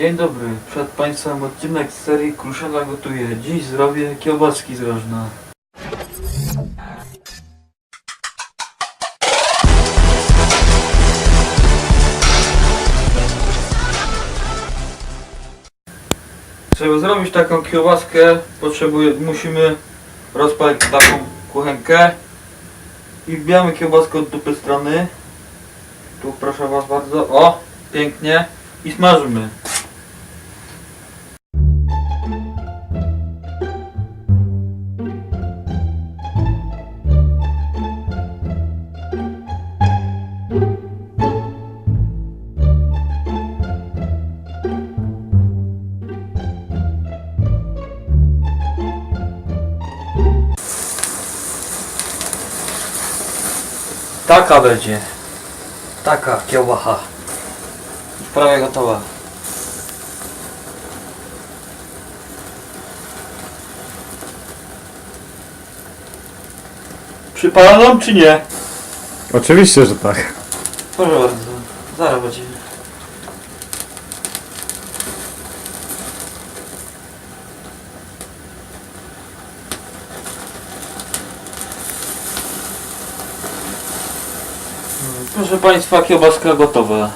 Dzień dobry, przed Państwem odcinek z serii Kruszela gotuje. Dziś zrobię kiełbaski z rożna. Żeby zrobić taką kiełbaskę, potrzebuje, musimy rozpalić taką kuchenkę i wbijamy kiełbaskę od dupy strony. Tu proszę Was bardzo. O! Pięknie. I smażymy. Taka będzie. Taka kiełbacha. Prawie gotowa. Przypaloną czy nie? Oczywiście, że tak. Proszę bardzo. Zaraz będzie. Proszę Państwa, kiełbaska gotowa.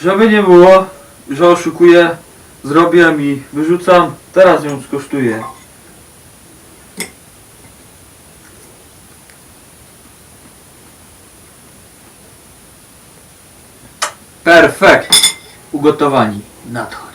Żeby nie było, że oszukuję, zrobiłem i wyrzucam, teraz ją skosztuję. Perfekt. Ugotowani. Nadchodź.